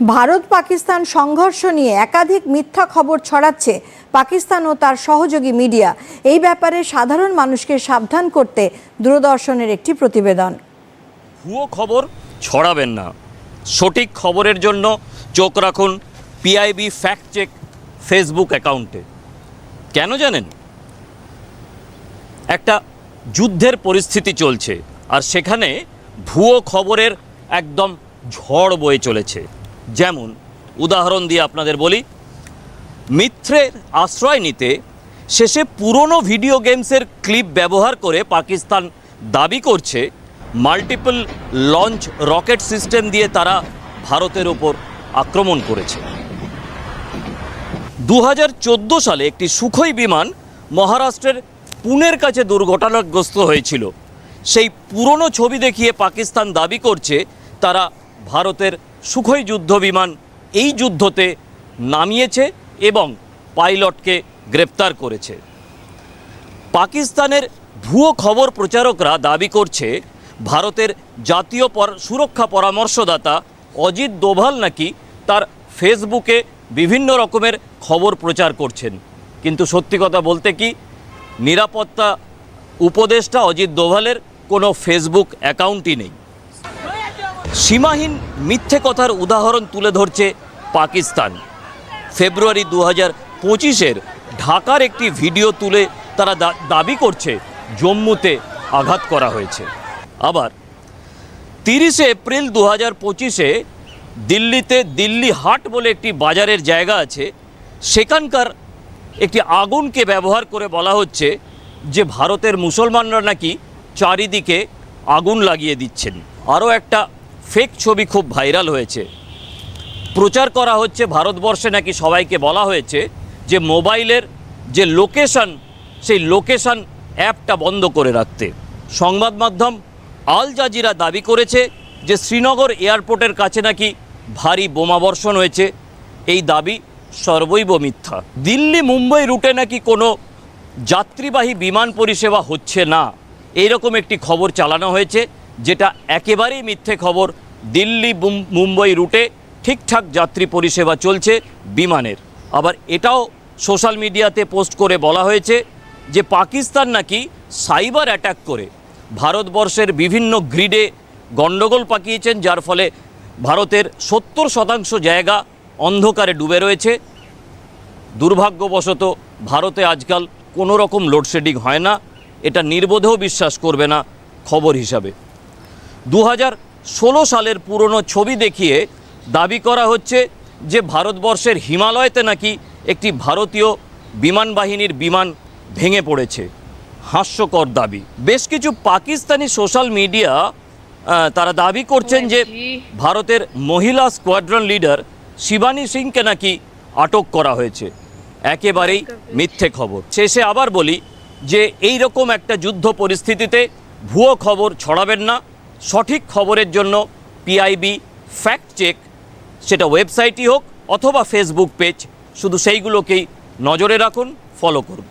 ভারত পাকিস্তান সংঘর্ষ নিয়ে একাধিক মিথ্যা খবর ছড়াচ্ছে পাকিস্তান ও তার সহযোগী মিডিয়া। এই ব্যাপারে সাধারণ মানুষকে সাবধান করতে দূরদর্শনের একটি প্রতিবেদন। ভুয়ো খবর ছড়াবেন না। সঠিক খবরের জন্য চোখ রাখুন পিআইবি ফ্যাক্ট চেক ফেসবুক অ্যাকাউন্টে। কেন জানেন? একটা যুদ্ধের পরিস্থিতি চলছে আর সেখানে ভুয়ো খবরের একদম ঝড় বয়ে চলেছে। যেমন উদাহরণ দিয়ে আপনাদের বলি মিথ্যের আশ্রয় নিতে শেষে পুরনো ভিডিও গেমসের ক্লিপ ব্যবহার করে পাকিস্তান দাবি করছে মাল্টিপল লঞ্চ রকেট সিস্টেম দিয়ে তারা ভারতের ওপর আক্রমণ করেছে। দু হাজার চোদ্দ সালে একটি সুখই বিমান মহারাষ্ট্রের পুনের কাছে দুর্ঘটনাগ্রস্ত হয়েছিল। সেই পুরনো ছবি দেখিয়ে পাকিস্তান দাবি করছে, তারা ভারতের সুখই যুদ্ধ বিমান এই যুদ্ধতে নামিয়েছে এবং পাইলটকে গ্রেপ্তার করেছে। পাকিস্তানের ভুয়ো খবর প্রচারকরা দাবি করছে, ভারতের জাতীয় পর- সুরক্ষা পরামর্শদাতা অজিত দোভাল নাকি তার ফেসবুকে বিভিন্ন রকমের খবর প্রচার করছেন। কিন্তু সত্যি কথা বলতে কি, নিরাপত্তা উপদেষ্টা অজিত দোভালের কোনো ফেসবুক অ্যাকাউন্টই নেই। সীমাহীন মিথ্যে কথার উদাহরণ তুলে ধরছে পাকিস্তান। ফেব্রুয়ারি দু হাজার পঁচিশের ঢাকার একটি ভিডিও তুলে তারা দাবি করছে, জম্মুতে আঘাত করা হয়েছে। আবার তিরিশে এপ্রিল দু হাজার পঁচিশে দিল্লিতে দিল্লি হাট বলে একটি বাজারের জায়গা আছে, সেখানকার একটি আগুনকে ব্যবহার করে বলা হচ্ছে যে ভারতের মুসলমানরা নাকি চারিদিকে আগুন লাগিয়ে দিচ্ছেন। আরও একটা ফেক ছবি খুব ভাইরাল হয়েছে। প্রচার করা হচ্ছে ভারতবর্ষে নাকি সবাইকে বলা হয়েছে যে মোবাইলের যে লোকেশন সেই লোকেশন অ্যাপটা বন্ধ করে রাখতে। সংবাদ মাধ্যম আল জাজিরা দাবি করেছে যে শ্রীনগর এয়ারপোর্টের কাছে নাকি ভারী বোমাবর্ষণ হয়েছে। এই দাবি সর্বৈব মিথ্যা। দিল্লি মুম্বাই রুটে নাকি কোনো যাত্রীবাহী বিমান পরিষেবা হচ্ছে না। এইরকম একটি খবর চালানো হয়েছে। যেটা একেবারেই মিথ্যে খবর, দিল্লি মুম্বই রুটে ঠিকঠাক যাত্রী পরিষেবা চলছে বিমানের। আবার এটাও সোশ্যাল মিডিয়াতে পোস্ট করে বলা হয়েছে যে পাকিস্তান নাকি সাইবার অ্যাটাক করে। ভারতবর্ষের বিভিন্ন গ্রিডে গণ্ডগোল পাকিয়েছেন, যার ফলে ভারতের সত্তর শতাংশ জায়গা অন্ধকারে ডুবে রয়েছে। দুর্ভাগ্যবশত ভারতে আজকাল কোনো রকম লোডশেডিং হয় না, এটা নির্বোধেও বিশ্বাস করবে না খবর হিসাবে। দু ষোলো সালের পুরনো ছবি দেখিয়ে দাবি করা হচ্ছে যে ভারতবর্ষের হিমালয়তে নাকি একটি ভারতীয় বিমান বাহিনীর বিমান ভেঙে পড়েছে। হাস্যকর দাবি। বেশ কিছু পাকিস্তানি সোশ্যাল মিডিয়া তারা দাবি করছেন যে ভারতের মহিলা স্কোয়াড্রন লিডার শিবানী সিংকে নাকি আটক করা হয়েছে। একেবারেই মিথ্যে খবর। শেষে আবার বলি যে এই রকম একটা যুদ্ধ পরিস্থিতিতে ভুয়ো খবর ছড়াবেন না। সঠিক খবরের জন্য পিআইবি ফ্যাক্ট চেক সেটা ওয়েবসাইটই হোক অথবা ফেসবুক পেজ শুধু সেইগুলোকেই নজরে রাখুন ফলো করুন।